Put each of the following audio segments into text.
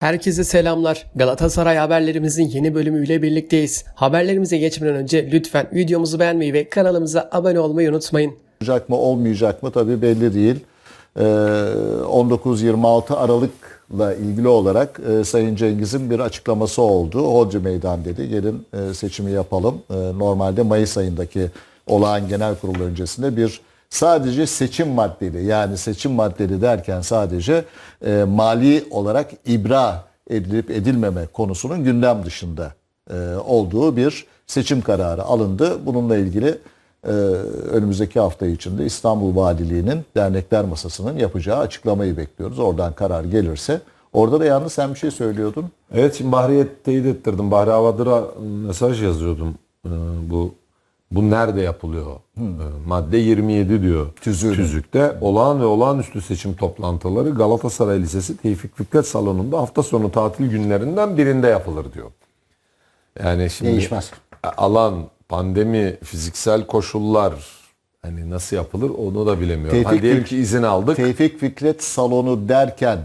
Herkese selamlar. Galatasaray haberlerimizin yeni bölümüyle birlikteyiz. Haberlerimize geçmeden önce lütfen videomuzu beğenmeyi ve kanalımıza abone olmayı unutmayın. olacak mı olmayacak mı tabii belli değil. Ee, 19-26 Aralık'la ilgili olarak e, Sayın Cengiz'in bir açıklaması oldu. Hodri Meydan dedi gelin e, seçimi yapalım. E, normalde Mayıs ayındaki olağan genel kurul öncesinde bir sadece seçim maddeli yani seçim maddeli derken sadece e, mali olarak ibra edilip edilmeme konusunun gündem dışında e, olduğu bir seçim kararı alındı. Bununla ilgili ee, önümüzdeki hafta içinde İstanbul Valiliği'nin dernekler masasının yapacağı açıklamayı bekliyoruz. Oradan karar gelirse. Orada da yalnız sen bir şey söylüyordun. Evet şimdi Bahri'ye teyit ettirdim. Bahri Havadır'a mesaj yazıyordum. Ee, bu bu nerede yapılıyor? Ee, madde 27 diyor. Tüzüğü. Tüzükte olağan ve olağanüstü seçim toplantıları Galatasaray Lisesi Tevfik Fikret Salonu'nda hafta sonu tatil günlerinden birinde yapılır diyor. Yani şimdi Değişmez. alan, pandemi, fiziksel koşullar hani nasıl yapılır onu da bilemiyorum. Tevfik Hani diyelim ki izin aldık. Tevfik Fikret salonu derken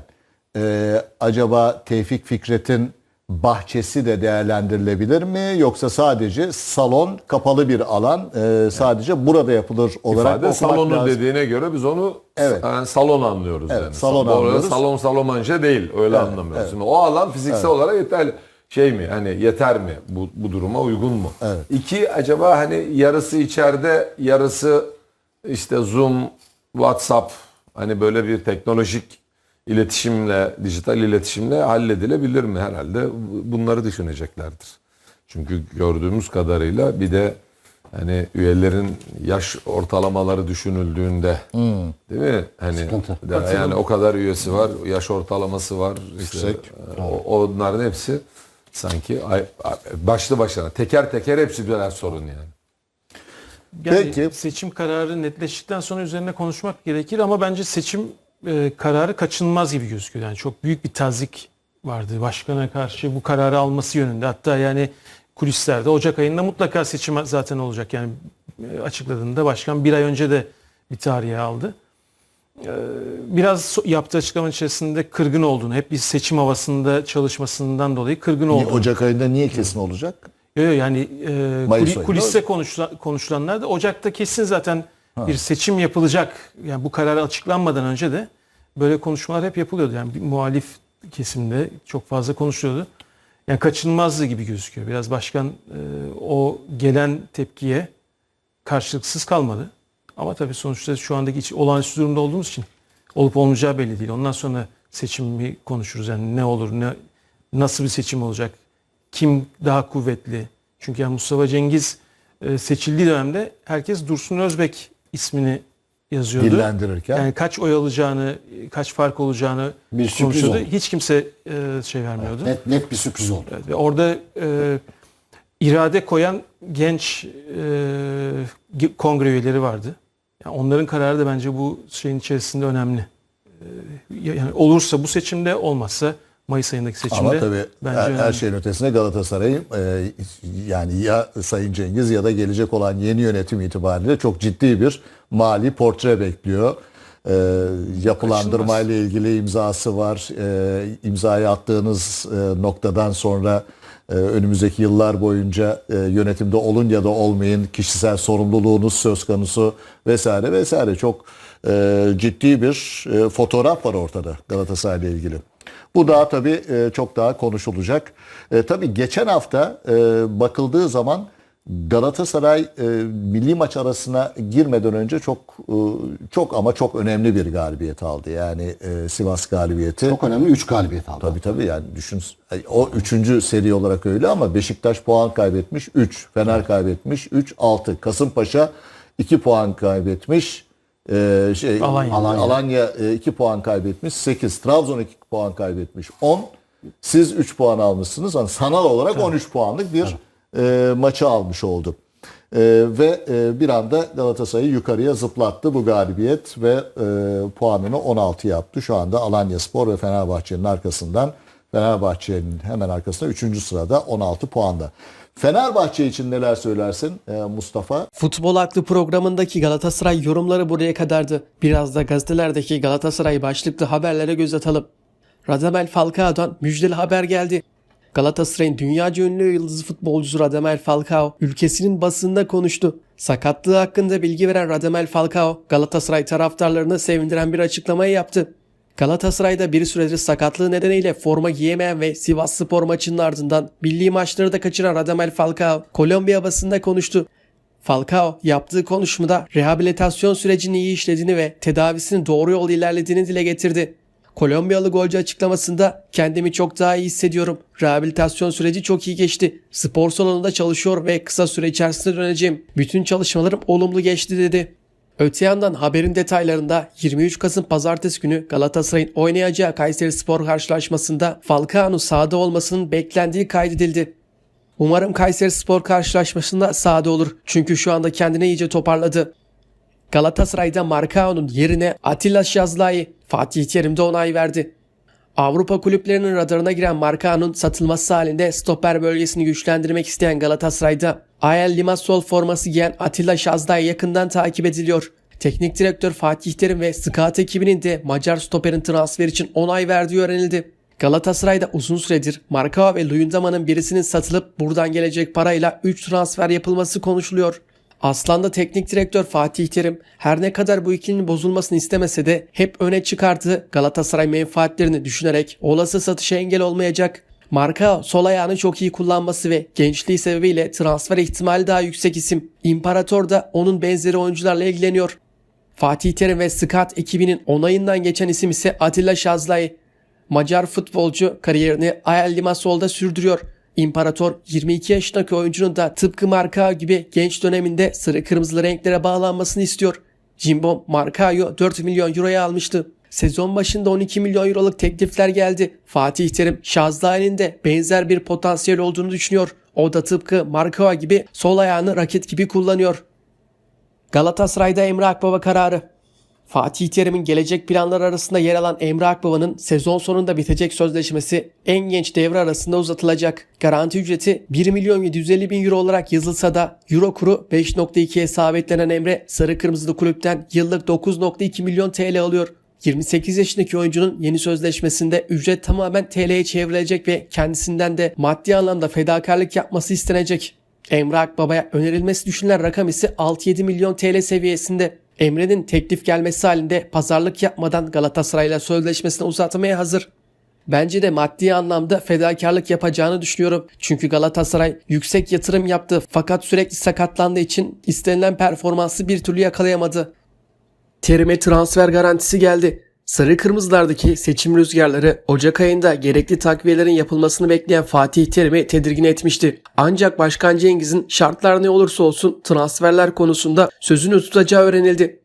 e, acaba Tevfik Fikret'in bahçesi de değerlendirilebilir mi? Yoksa sadece salon kapalı bir alan e, sadece burada yapılır olarak İfade salonu lazım. dediğine göre biz onu Evet. yani salon anlıyoruz Evet, yani. salon arada anlıyoruz. Salon salomanje değil öyle anlamıyoruz. Şimdi o alan fiziksel olarak yeterli şey mi hani yeter mi bu, bu duruma uygun mu? İki acaba hani yarısı içeride yarısı işte Zoom, WhatsApp hani böyle bir teknolojik iletişimle, dijital iletişimle halledilebilir mi? Herhalde bunları düşüneceklerdir. Çünkü gördüğümüz kadarıyla bir de hani üyelerin yaş ortalamaları düşünüldüğünde değil mi? Hani Sıkıntı. de- yani o kadar üyesi var, yaş ortalaması var. işte, Yüksek. e, o- onların hepsi sanki ay- başlı başına teker teker hepsi birer sorun yani. Yani Peki. seçim kararı netleştikten sonra üzerine konuşmak gerekir ama bence seçim e, kararı kaçınılmaz gibi gözüküyor. Yani çok büyük bir tazik vardı başkana karşı bu kararı alması yönünde. Hatta yani kulislerde Ocak ayında mutlaka seçim zaten olacak. Yani e, açıkladığında başkan bir ay önce de bir tarihe aldı. E, Biraz yaptığı açıklama içerisinde kırgın olduğunu, hep bir seçim havasında çalışmasından dolayı kırgın olduğunu. Ocak ayında niye kesin olacak? Yok yok yani e, kuliste konuşulan, konuşulanlar da Ocak'ta kesin zaten bir seçim yapılacak. Yani bu karar açıklanmadan önce de böyle konuşmalar hep yapılıyordu. Yani bir muhalif kesimde çok fazla konuşuluyordu. Yani kaçınılmazdı gibi gözüküyor. Biraz başkan e, o gelen tepkiye karşılıksız kalmadı. Ama tabii sonuçta şu andaki iç- olağanüstü durumda olduğumuz için olup olmayacağı belli değil. Ondan sonra seçimi konuşuruz. Yani ne olur, ne nasıl bir seçim olacak, kim daha kuvvetli. Çünkü yani Mustafa Cengiz e, seçildiği dönemde herkes Dursun Özbek ismini yazıyordu. Dillendirirken. Yani kaç oy alacağını, kaç fark olacağını Bir konuşuyordu. oldu. Hiç kimse e, şey vermiyordu. Net net bir sürpriz oldu. Evet, ve orada e, irade koyan genç e, kongre üyeleri vardı. Yani onların kararı da bence bu şeyin içerisinde önemli. E, yani olursa bu seçimde, olmazsa Mayıs ayındaki seçimde Ama tabii bence her, her şeyin ötesinde Galatasaray'ın e, yani ya Sayın Cengiz ya da gelecek olan yeni yönetim itibariyle çok ciddi bir mali portre bekliyor. E, yapılandırma ile ilgili imzası var. E, imzayı attığınız e, noktadan sonra e, önümüzdeki yıllar boyunca e, yönetimde olun ya da olmayın kişisel sorumluluğunuz söz konusu vesaire vesaire çok e, ciddi bir e, fotoğraf var ortada Galatasaray ile ilgili. Bu daha tabii e, çok daha konuşulacak. E, tabii geçen hafta e, bakıldığı zaman Galatasaray e, milli maç arasına girmeden önce çok e, çok ama çok önemli bir galibiyet aldı. Yani e, Sivas galibiyeti. Çok önemli 3 galibiyet aldı. Tabii tabii yani düşün o üçüncü seri olarak öyle ama Beşiktaş puan kaybetmiş 3, Fener kaybetmiş 3, 6. Kasımpaşa 2 puan kaybetmiş. Ee, şey, Alanya. Alanya 2 puan kaybetmiş 8. Trabzon 2 puan kaybetmiş 10. Siz 3 puan almışsınız. Yani sanal olarak 13 puanlık bir e, maçı almış oldu. E, ve e, bir anda Galatasaray'ı yukarıya zıplattı bu galibiyet ve e, puanını 16 yaptı. Şu anda Alanya Spor ve Fenerbahçe'nin arkasından Fenerbahçe'nin hemen arkasında 3. sırada 16 puanda. Fenerbahçe için neler söylersin e, Mustafa? Futbol Aklı programındaki Galatasaray yorumları buraya kadardı. Biraz da gazetelerdeki Galatasaray başlıklı haberlere göz atalım. Radamel Falcao'dan müjdeli haber geldi. Galatasaray'ın dünyaca ünlü yıldız futbolcusu Radamel Falcao ülkesinin basında konuştu. Sakatlığı hakkında bilgi veren Radamel Falcao Galatasaray taraftarlarını sevindiren bir açıklamayı yaptı. Galatasaray'da bir süredir sakatlığı nedeniyle forma giyemeyen ve Sivas Spor maçının ardından milli maçları da kaçıran Radamel Falcao Kolombiya basında konuştu. Falcao yaptığı konuşmada rehabilitasyon sürecini iyi işlediğini ve tedavisinin doğru yol ilerlediğini dile getirdi. Kolombiyalı golcü açıklamasında kendimi çok daha iyi hissediyorum. Rehabilitasyon süreci çok iyi geçti. Spor salonunda çalışıyor ve kısa süre içerisinde döneceğim. Bütün çalışmalarım olumlu geçti dedi. Öte yandan haberin detaylarında 23 Kasım pazartesi günü Galatasaray'ın oynayacağı Kayseri Spor karşılaşmasında Falcao'nun sahada olmasının beklendiği kaydedildi. Umarım Kayseri Spor karşılaşmasında sahada olur çünkü şu anda kendini iyice toparladı. Galatasaray'da Marcao'nun yerine Atilla Şazlai Fatih Terim de onay verdi. Avrupa kulüplerinin radarına giren Marcao'nun satılması halinde stoper bölgesini güçlendirmek isteyen Galatasaray'da Ayel Limassol forması giyen Atilla Şazlai yakından takip ediliyor. Teknik direktör Fatih Terim ve scout ekibinin de Macar stoperin transfer için onay verdiği öğrenildi. Galatasaray'da uzun süredir Marcao ve Luyendama'nın birisinin satılıp buradan gelecek parayla 3 transfer yapılması konuşuluyor. Aslan'da teknik direktör Fatih Terim her ne kadar bu ikilinin bozulmasını istemese de hep öne çıkardığı Galatasaray menfaatlerini düşünerek olası satışa engel olmayacak. Marka sol ayağını çok iyi kullanması ve gençliği sebebiyle transfer ihtimali daha yüksek isim. İmparator da onun benzeri oyuncularla ilgileniyor. Fatih Terim ve Scout ekibinin onayından geçen isim ise Atilla Şazlay. Macar futbolcu kariyerini Ayel Limassol'da sürdürüyor. İmparator 22 yaşındaki oyuncunun da tıpkı Marka gibi genç döneminde sarı kırmızılı renklere bağlanmasını istiyor. Cimbom Markao'yu 4 milyon euroya almıştı. Sezon başında 12 milyon euroluk teklifler geldi. Fatih Terim Şazlai'nin de benzer bir potansiyel olduğunu düşünüyor. O da tıpkı Markao gibi sol ayağını raket gibi kullanıyor. Galatasaray'da Emre Akbaba kararı. Fatih Terim'in gelecek planları arasında yer alan Emre Akbaba'nın sezon sonunda bitecek sözleşmesi en genç devre arasında uzatılacak. Garanti ücreti 1 milyon 750 bin euro olarak yazılsa da euro kuru 5.2'ye sabitlenen Emre sarı kırmızılı kulüpten yıllık 9.2 milyon TL alıyor. 28 yaşındaki oyuncunun yeni sözleşmesinde ücret tamamen TL'ye çevrilecek ve kendisinden de maddi anlamda fedakarlık yapması istenecek. Emre Akbaba'ya önerilmesi düşünülen rakam ise 6-7 milyon TL seviyesinde. Emre'nin teklif gelmesi halinde pazarlık yapmadan Galatasaray'la sözleşmesini uzatmaya hazır. Bence de maddi anlamda fedakarlık yapacağını düşünüyorum. Çünkü Galatasaray yüksek yatırım yaptı fakat sürekli sakatlandığı için istenilen performansı bir türlü yakalayamadı. Terim'e transfer garantisi geldi. Sarı Kırmızılardaki seçim rüzgarları Ocak ayında gerekli takviyelerin yapılmasını bekleyen Fatih Terim'i tedirgin etmişti. Ancak Başkan Cengiz'in şartlar ne olursa olsun transferler konusunda sözünü tutacağı öğrenildi.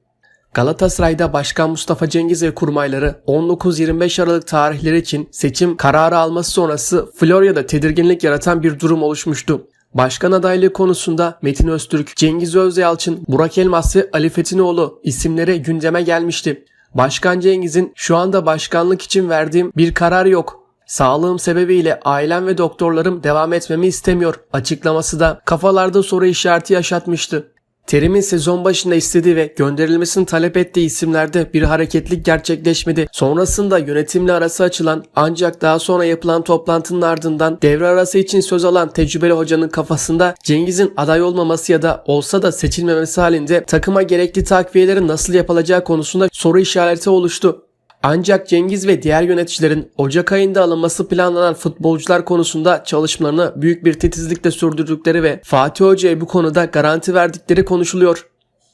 Galatasaray'da Başkan Mustafa Cengiz ve kurmayları 19-25 Aralık tarihleri için seçim kararı alması sonrası Florya'da tedirginlik yaratan bir durum oluşmuştu. Başkan adaylığı konusunda Metin Öztürk, Cengiz Özyalçın, Burak Elmas ve Ali Fetinoğlu isimleri gündeme gelmişti. Başkan Cengiz'in şu anda başkanlık için verdiğim bir karar yok. Sağlığım sebebiyle ailem ve doktorlarım devam etmemi istemiyor açıklaması da kafalarda soru işareti yaşatmıştı. Terim'in sezon başında istediği ve gönderilmesini talep ettiği isimlerde bir hareketlik gerçekleşmedi. Sonrasında yönetimle arası açılan ancak daha sonra yapılan toplantının ardından devre arası için söz alan tecrübeli hocanın kafasında Cengiz'in aday olmaması ya da olsa da seçilmemesi halinde takıma gerekli takviyelerin nasıl yapılacağı konusunda soru işareti oluştu. Ancak Cengiz ve diğer yöneticilerin Ocak ayında alınması planlanan futbolcular konusunda çalışmalarını büyük bir titizlikle sürdürdükleri ve Fatih Hoca'ya bu konuda garanti verdikleri konuşuluyor.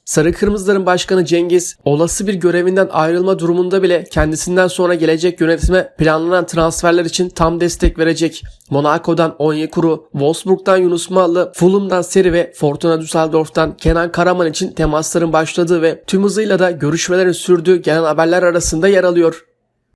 Sarı Kırmızıların başkanı Cengiz, olası bir görevinden ayrılma durumunda bile kendisinden sonra gelecek yönetime planlanan transferler için tam destek verecek. Monaco'dan Onyekuru, Wolfsburg'dan Yunus Mallı, Fulham'dan Seri ve Fortuna Düsseldorf'tan Kenan Karaman için temasların başladığı ve tüm hızıyla da görüşmelerin sürdüğü gelen haberler arasında yer alıyor.